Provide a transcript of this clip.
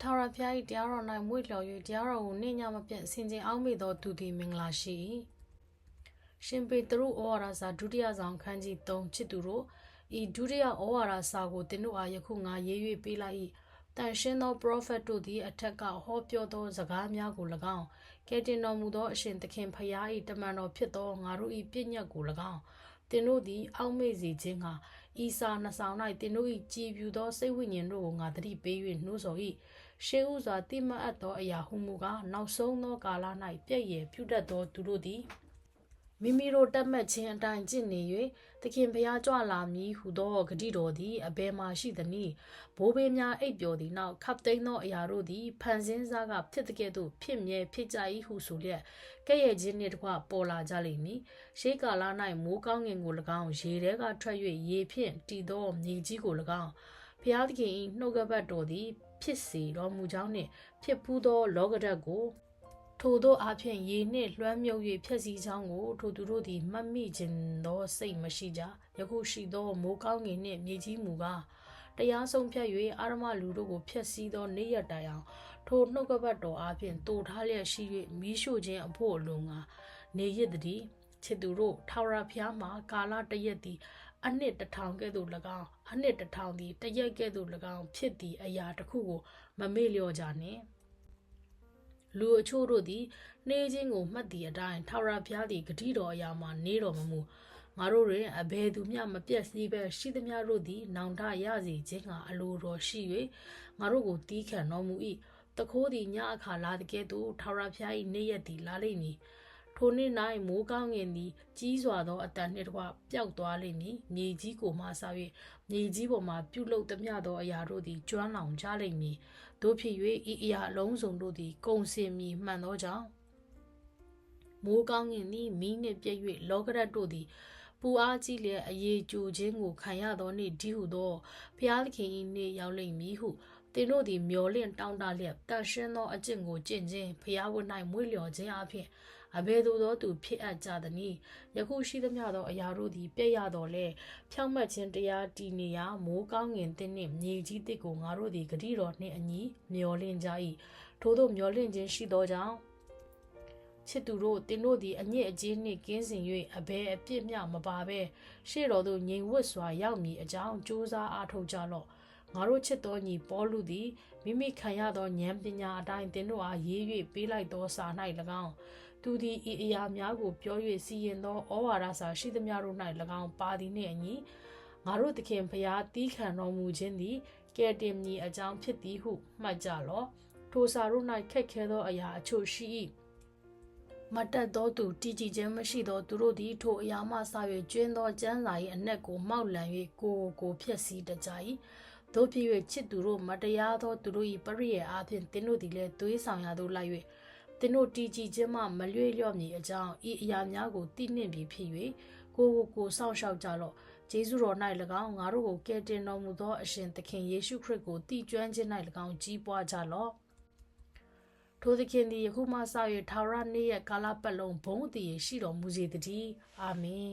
ထာဝရဘုရား၏တရားတော်၌မွေ့လျော်၍တရားတော်ကိုနှိမ့်ညမပြတ်ဆင်ခြင်အောင်မေသောသူသည်မင်္ဂလာရှိ၏ရှင်ပေတရုဩဝါဒစာဒုတိယဆောင်ခန်းကြီး3ချစ်သူတို့ဤဒုတိယဩဝါဒစာကိုသင်တို့အားယခုငါရေး၍ပေးလိုက်၏တန်ရှင်းသောပရောဖက်တို့သည်အထက်ကဟောပြောသောစကားများကို၎င်းကဲတင်တော်မူသောအရှင်သခင်ဖရာ၏တမန်တော်ဖြစ်သောငါတို့၏ပြည့်ညတ်ကို၎င်းသင်တို့သည်အောက်မေ့စေခြင်းက ဤစာနှဆောင်၌သင်တို့၏ကြည်ပြူသောစိတ်ဝိညာဉ်တို့ကိုငါတတိပေး၍နှိုးဆော်၏ရှေးဥစွာတိမတ်အပ်သောအရာဟုမူကားနောက်ဆုံးသောကာလ၌ပြည့်ရည်ပြုတတ်သောသူတို့သည် မိမိတို့တတ်မှတ်ခြင်းအတိုင်းကျင့်နေ၍သခင်ဘုရားကြွလာမည်ဟုသောဂတိတော်သည်အဘယ်မှရှိသနည်းဘိုးဘေးများအိပ်ပျော်သည်နောက်ခပ်သိမ်းသောအရာတို့သည်ဖန်ဆင်းစားကဖြစ်တဲ့ကဲ့သို့ဖြစ်မြဲဖြစ်ကြ၏ဟုဆိုလျက်ကဲ့ရဲ့ခြင်းနှင့်တကွပေါ်လာကြလိမ့်မည်ရှေးကာလ၌မိုးကောင်းငင်ကို၎င်းရေထဲကထွက်၍ရေဖြင့်တည်သောမြေကြီးကို၎င်းဖျားသခင်၏နှုတ်ကပတ်တော်သည်ဖြစ်စေတော်မူကြောင်းနှင့်ဖြစ်ပူးသောလောကဓာတ်ကို ထို့သောအဖြစ်ရေနှင့်လွှမ်းမြုပ်၍ဖြည့်ဆည်းချောင်းကိုထိုသူတို့သည်မှတ်မိခြင်းသောစိတ်မရှိကြယခုရှိသောမိုးကောင်းငင်နှင့်မြေကြီးမူကားတရားဆုံးဖြတ်၍အာရမလူတို့ကိုဖျက်ဆီးသောနေ့ရက်တိုင်အောင်ထိုနှုတ်ကပတ်တော်အဖြစ်တိုထားလျက်ရှိ၍မိရှုခြင်းအဖို့အလုံးကနေရစ်တည်းချစ်သူတို့ထာဝရဘုရားမှာကာလတရက်သည်အနှစ်တစ်ထောင်ကဲ့သို့၎င်းအနှစ်တစ်ထောင်သည်တရက်ကဲ့သို့၎င်းဖြစ်သည့်အရာတစ်ခုကိုမမေ့လျော့ကြနှင့် လူအချို့တို့သည်နှေးခြင်းကိုမှတ်သည့်အတိုင်းထာဝရဘုရားသည်ဂတိတော်အရာမှာနေတော်မမူငါတို့တွင်အဘယ်သူမျှမပြတ်စည်းပဲရှိသမျှတို့သည် နောင်တရစေခြင်းကအလိုတော်ရှိ၍ငါတို့ကိုတီးခံတော်မူ၏တခိုးသည်ညအခါလာတဲ့ကဲ့သို့ထာဝရဘုရား၏နေ့ရက်သည်လာလိမ့်မည် ထိုနေ့၌မိုးကောင်းငင်သည်ကြီးစွာသောအတန်နှင့်တကွပျောက်သွားလိမ့်မည်မြေကြီးကိုမှဆ၍မြေကြီးပေါ်မှပြုတ်လုသမျှသောအရာတို့သည်ကျွမ်းလောင်ကြလိမ့်မည်တို့ဖြစ်၍ဤအရာအလုံးစုံတို့သည်ကုံစင်မည်မှန်သောကြောင့်မိုးကောင်းငင်သည်မီးနှင့်ပြည့်၍လောကရတ်တို့သည်ပူအားကြီးလျက်အရေးကြိုခြင်းကိုခံရသောနေ့ဒီဟုသောဘုရားသခင်၏နေ့ရောက်လိမ့်မည်ဟုသင်တို့သည်မျော်လင့်တောင်းတလျက်တန်ရှင်းသောအကျင့်ကိုကျင့်ခြင်းဘုရားဝတ်၌မွေ့လျော်ခြင်းအပြင် အဘယ်သို့သောသူဖြစ်အပ်ကြသနည်းယခုရှိသမျှသောအရာတို့သည်ပြည့်ရတော်လဲဖြောင့်မတ်ခြင်းတရားတည်နေရာမိုးကောင်းငင်တဲ့နှင့်မြေကြီးတစ်ကိုငါတို့သည်ဂတိတော်နှင့်အညီမျော်လင့်ကြ၏ထို့သောမျော်လင့်ခြင်းရှိသောကြောင့်ချစ်သူတို့တင်တို့သည်အညစ်အကြေးနှင့်ကင်းစင်၍အဘယ်အပြစ်မျှမပါဘဲရှေ့တော်သို့ငြိမ်ဝတ်စွာရောက်မည်အကြောင်းကြိုးစားအားထုတ်ကြလော့ငါတို့ချစ်တော်ညီပေါလုသည်မိမိခံရသောဉာဏ်ပညာအတိုင်းသင်တို့အားရေး၍ပေးလိုက်သောစာ၌၎င်း သူသည်ဤအရာများကိုပြော၍စီရင်သောဩဝါဒစာရှိသမျှတို့၌၎င်းပါသည်နှင့်အညီငါတို့သခင်ဖျားတီးခံတော်မူခြင်းသည်ကဲတင်မည်အကြောင်းဖြစ်သည်ဟုမှတ်ကြလော့ထိုစာတို့၌ခက်ခဲသောအရာအချို့ရှိ၏မတက်သောသူတည်ကြည်ခြင်းမရှိသောသူတို့သည်ထိုအရာမှဆ၍ကျွင်းသောကျမ်းစာ၏အ내ကိုမောက်လံ၍ကိုယ်ကိုဖျက်ဆီးတကြ၏တို့ဖြစ်၍ချစ်သူတို့မတရားသောသူတို့၏ပရိယေအားဖြင့်သင်တို့သည်လည်းသွေးဆောင်ရာသို့လိုက်၍ သင်တို့တည်ကြည်ခြင်းမှမလွေ့လျော့မည်အကြောင်းဤအရာများကိုသိနှင့်ပြီဖြစ်၍ကိုကိုကိုစောင့်ရှောက်ကြလော့ဂျေဇုတော်၌၎င်းငါတို့ကိုကယ်တင်တော်မူသောအရှင်သခင်ယေရှုခရစ်ကိုတည်ကျွမ်းခြင်း၌၎င်းကြီးပွားကြလော့ထိုသခင်သည်ယခုမှစ၍ထာဝရနေ့ရက်ကာလပတ်လုံးဘုန်းတည်ရှိတော်မူစေတည်းအာမင်